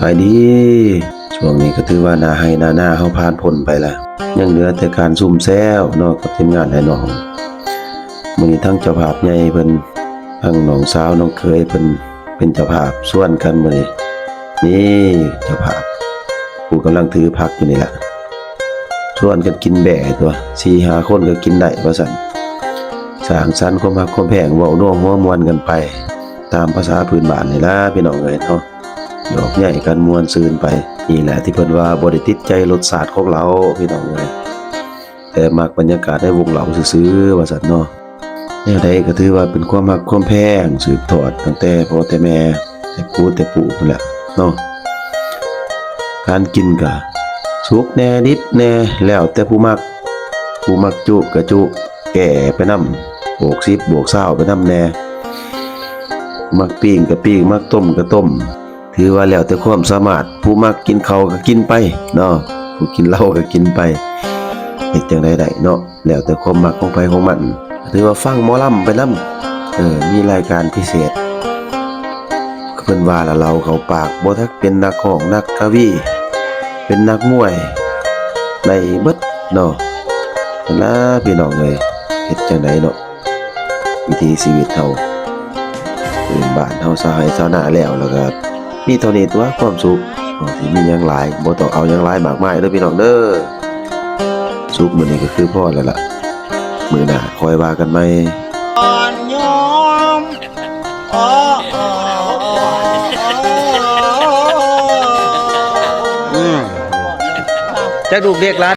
บายดี ช่วงนี้ก็ถือว่านาให้นาหน้าเฮาผ่านพ้นไปละยังเหลือแต่การซุ่มแซวเนาะกับทีมงานไอ้น้องมือนี้ทั้งเจ้าภาพใหญ่เพิ่นทั้งน้องสาวน้องเคยเพิ่นเป็นเจ้าภาพส่วนกันมื้อนี้นี่เจ้าภาพผู้กำลังถือผักอยู่นี่แหล่ะชวนกันกินแบ่ตัว4-5คนก็กินได้ว่าซั่นสางสรรค์ความรักความแพงเว้านัวหัวมวนกันไป ตามภาษาพื้นบ้านนี่ละพี่น้องเอ้ยเนาะ ดอกใหญ่กันมวนซืนไป นี่แหละที่เพิ่นว่าบ่ได้ติดใจรสชาสติของเราพี่น้องเอ้ยแต่มักบรรยากาศในวงเหล่าซื่อๆว่าซั่นเนาะแนวใดก็ถือว่าเป็นความมักความแพงสืบทอดตั้งแต่พ่อแต่แม่แต่ปู่แต่ปู่พุ่นแหละเนาะการกินก็สุกแน่ดิบแน่แล้วแต่ผู้มัก ผู้มักจุก็จุแก่ไปนำบวก10บวก20ไปนำแน่มักปิ้งก็ปิ้งมักต้มก็ต้ม ถือว่าแล้วแต่ความสามารถ ผู้มักกินเขาก็กินไปเนาะผู้กินเหล้าก็กินไปเฮ็ดจังไดได้เนาะแล้วแต่ความมักของไผของมันถือว่าฟังหมอลำไปนํเออมีรายการพิเศษเพิ่นว่าละเราเขาปากบ่ทักเป็นนักร้องนักกวีเป็นนักมวยได้เบิดเนาะนั่นล่ะพี่น้องเอ้ยเฮ็ดจังไดเนาะวิถีชีวิตเฮาพื้นบ้านเฮาสหายชาวนาแล้วแล้วก็ มีเท่านี้ตัวความสุขบ่สิมีหยังหลายบ่ต้องเอาหยังหลายมากมายเด้อพี่น้องเด้อสุขมื้อนี้ก็คือพอแล้วล่ะมื้อหน้าคอยว่ากันใหม่อ่อนโยมอ๋ออ๋ออ๋ออืมจักลูกเรียกร้าน